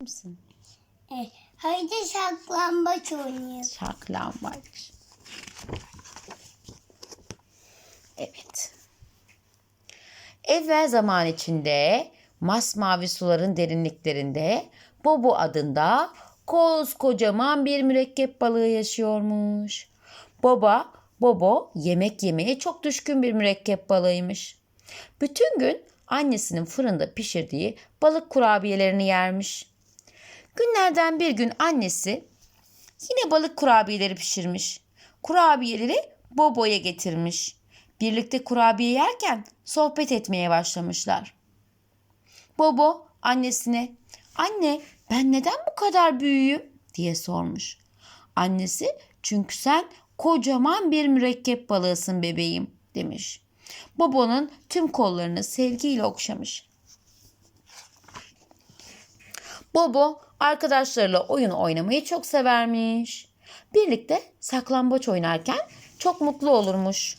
misin? E, haydi saklambaç oynayalım. Saklambaç. Evet. Evvel zaman içinde masmavi suların derinliklerinde Bobo adında koskocaman bir mürekkep balığı yaşıyormuş. Baba, Bobo yemek yemeye çok düşkün bir mürekkep balığıymış. Bütün gün annesinin fırında pişirdiği balık kurabiyelerini yermiş. Günlerden bir gün annesi Yine balık kurabiyeleri pişirmiş. Kurabiyeleri Bobo'ya getirmiş. Birlikte kurabiye yerken sohbet etmeye başlamışlar. Bobo annesine "Anne, ben neden bu kadar büyüğüm?" diye sormuş. Annesi "Çünkü sen kocaman bir mürekkep balığısın bebeğim." demiş. Bobo'nun tüm kollarını sevgiyle okşamış. Bobo arkadaşlarıyla oyun oynamayı çok severmiş. Birlikte saklambaç oynarken çok mutlu olurmuş.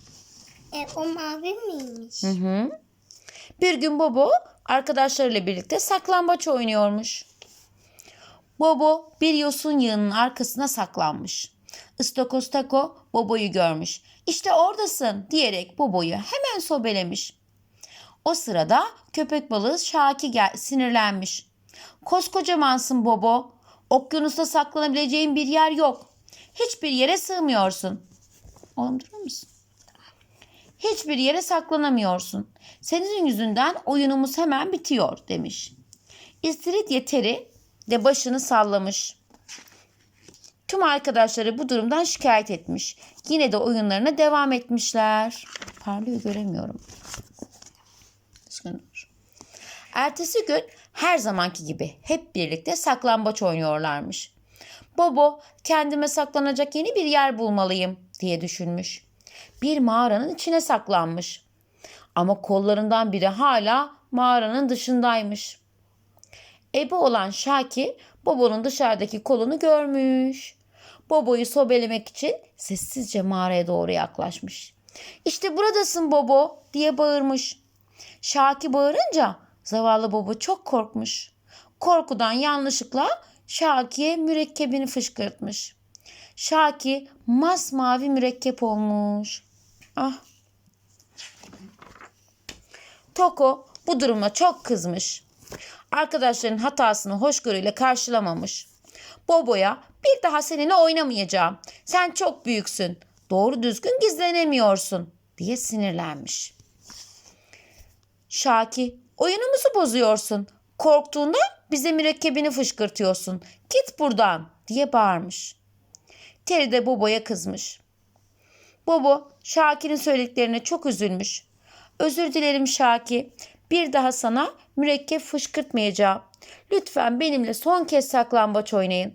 E, o mavi miymiş? Hı hı. Bir gün Bobo arkadaşlarıyla birlikte saklambaç oynuyormuş. Bobo bir yosun yığının arkasına saklanmış. Istakoz Tako Bobo'yu görmüş. İşte oradasın diyerek Bobo'yu hemen sobelemiş. O sırada köpek balığı Şaki gel sinirlenmiş. Koskocamansın Bobo. Okyanusta saklanabileceğin bir yer yok. Hiçbir yere sığmıyorsun. Oğlum durur musun? Hiçbir yere saklanamıyorsun. Senin yüzünden oyunumuz hemen bitiyor demiş. İstiridye Teri de başını sallamış. Tüm arkadaşları bu durumdan şikayet etmiş. Yine de oyunlarına devam etmişler. Parlıyor göremiyorum. Ertesi gün her zamanki gibi hep birlikte saklambaç oynuyorlarmış. Bobo kendime saklanacak yeni bir yer bulmalıyım diye düşünmüş. Bir mağaranın içine saklanmış. Ama kollarından biri hala mağaranın dışındaymış. Ebe olan Şaki Bobo'nun dışarıdaki kolunu görmüş. Bobo'yu sobelemek için sessizce mağaraya doğru yaklaşmış. İşte buradasın Bobo diye bağırmış. Şaki bağırınca zavallı Bobo çok korkmuş. Korkudan yanlışlıkla Şaki'ye mürekkebini fışkırtmış. Şaki masmavi mürekkep olmuş. Ah. Toko bu duruma çok kızmış. Arkadaşların hatasını hoşgörüyle karşılamamış. Bobo'ya bir daha seninle oynamayacağım. Sen çok büyüksün. Doğru düzgün gizlenemiyorsun diye sinirlenmiş. Şaki, oyunumuzu bozuyorsun. Korktuğunda bize mürekkebini fışkırtıyorsun. Git buradan diye bağırmış. Teri de Bobo'ya kızmış. Bobo, Şaki'nin söylediklerine çok üzülmüş. Özür dilerim Şaki. Bir daha sana mürekkep fışkırtmayacağım. Lütfen benimle son kez saklambaç oynayın.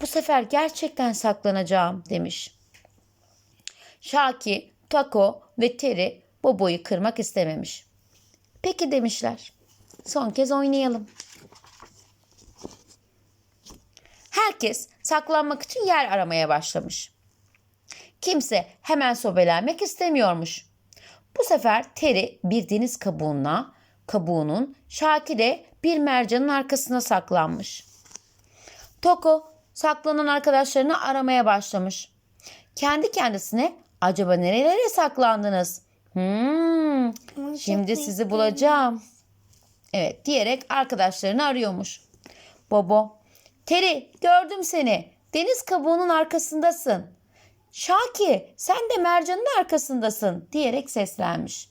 Bu sefer gerçekten saklanacağım demiş. Şaki, Tako ve Teri Bobo'yu kırmak istememiş. Peki demişler. Son kez oynayalım. Herkes saklanmak için yer aramaya başlamış. Kimse hemen sobelenmek istemiyormuş. Bu sefer Teri bir deniz kabuğuna, kabuğunun, Şaki de bir mercanın arkasına saklanmış. Toko saklanan arkadaşlarını aramaya başlamış. Kendi kendisine acaba nerelere saklandınız? Hmm, Şimdi sizi bulacağım. Evet diyerek arkadaşlarını arıyormuş. Bobo. Teri gördüm seni. Deniz kabuğunun arkasındasın. Şaki sen de mercanın arkasındasın diyerek seslenmiş.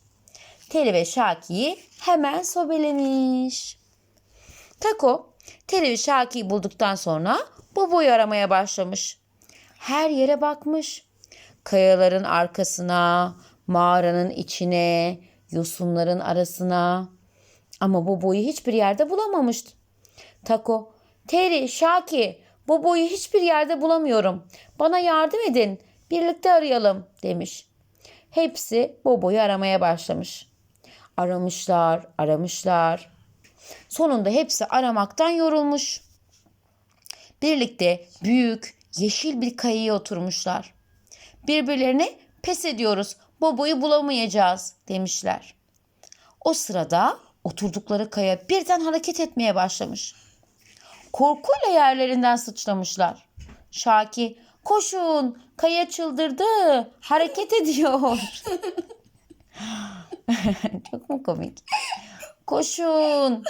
Teri ve Şaki'yi hemen sobelemiş. Tako Teri ve Şaki'yi bulduktan sonra Bobo'yu aramaya başlamış. Her yere bakmış. Kayaların arkasına, mağaranın içine, yosunların arasına. Ama Bobo'yu hiçbir yerde bulamamıştı. Tako, Teri, Şaki, Bobo'yu hiçbir yerde bulamıyorum. Bana yardım edin, birlikte arayalım demiş. Hepsi Bobo'yu aramaya başlamış. Aramışlar, aramışlar. Sonunda hepsi aramaktan yorulmuş. Birlikte büyük, yeşil bir kayaya oturmuşlar. Birbirlerine pes ediyoruz, Bobo'yu bulamayacağız demişler. O sırada oturdukları kaya birden hareket etmeye başlamış. korkuyla yerlerinden sıçramışlar. Şaki koşun kaya çıldırdı hareket ediyor. Çok mu komik? Koşun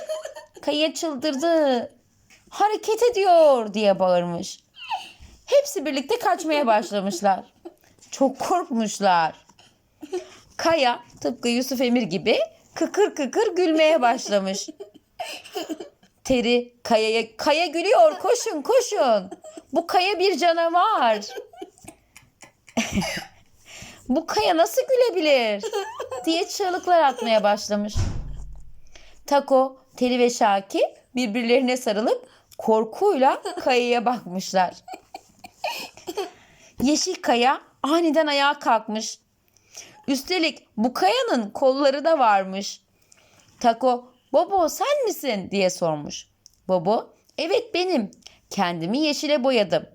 kaya çıldırdı hareket ediyor diye bağırmış. Hepsi birlikte kaçmaya başlamışlar. Çok korkmuşlar. Kaya tıpkı Yusuf Emir gibi kıkır kıkır gülmeye başlamış. Teri kayaya kaya gülüyor koşun koşun. Bu kaya bir canavar. Bu kaya nasıl gülebilir? diye çığlıklar atmaya başlamış. Tako, Teri ve Şaki birbirlerine sarılıp korkuyla kayaya bakmışlar. Yeşil kaya aniden ayağa kalkmış. Üstelik bu kayanın kolları da varmış. Tako, Bobo sen misin diye sormuş. Bobo, evet benim. Kendimi yeşile boyadım.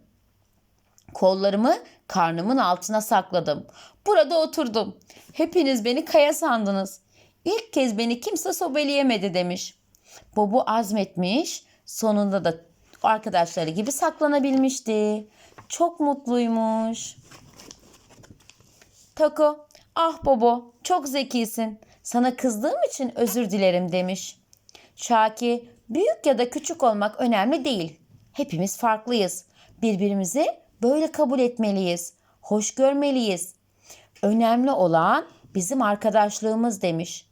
Kollarımı karnımın altına sakladım. Burada oturdum. Hepiniz beni kaya sandınız. İlk kez beni kimse sobeleyemedi demiş. Bobo azmetmiş. Sonunda da arkadaşları gibi saklanabilmişti. Çok mutluymuş. Tako, ah Bobo çok zekisin. Sana kızdığım için özür dilerim demiş. Şaki, büyük ya da küçük olmak önemli değil. Hepimiz farklıyız. Birbirimizi böyle kabul etmeliyiz. Hoş görmeliyiz. Önemli olan bizim arkadaşlığımız demiş.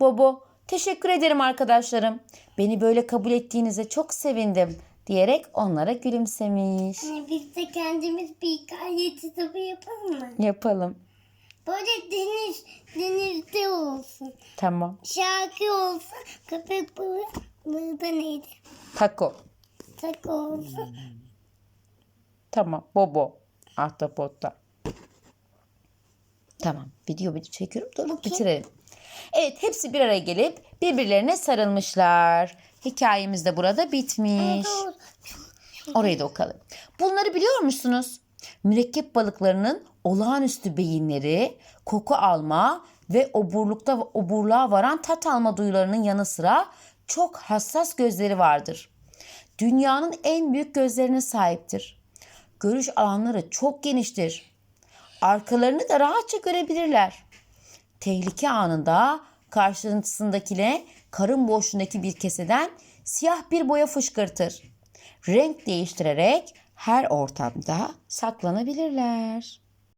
Bobo, teşekkür ederim arkadaşlarım. Beni böyle kabul ettiğinize çok sevindim diyerek onlara gülümsemiş. Anne, biz de kendimiz bir hikaye kitabı yapalım mı? Yapalım. Böyle deniz, denizde olsun. Tamam. Şarkı olsun. Köpek balığı da neydi? Tako. Takı olsun. Tamam. Bobo. Ahtapotta. Tamam. Video video çekiyorum. Dur Bakayım. bitirelim. Evet. Hepsi bir araya gelip birbirlerine sarılmışlar. Hikayemiz de burada bitmiş. Orayı da okalım. Bunları biliyor musunuz? Mürekkep balıklarının olağanüstü beyinleri, koku alma ve oburlukta oburluğa varan tat alma duyularının yanı sıra çok hassas gözleri vardır. Dünyanın en büyük gözlerine sahiptir. Görüş alanları çok geniştir. Arkalarını da rahatça görebilirler. Tehlike anında karşısındakine karın boşluğundaki bir keseden siyah bir boya fışkırtır. Renk değiştirerek her ortamda saklanabilirler.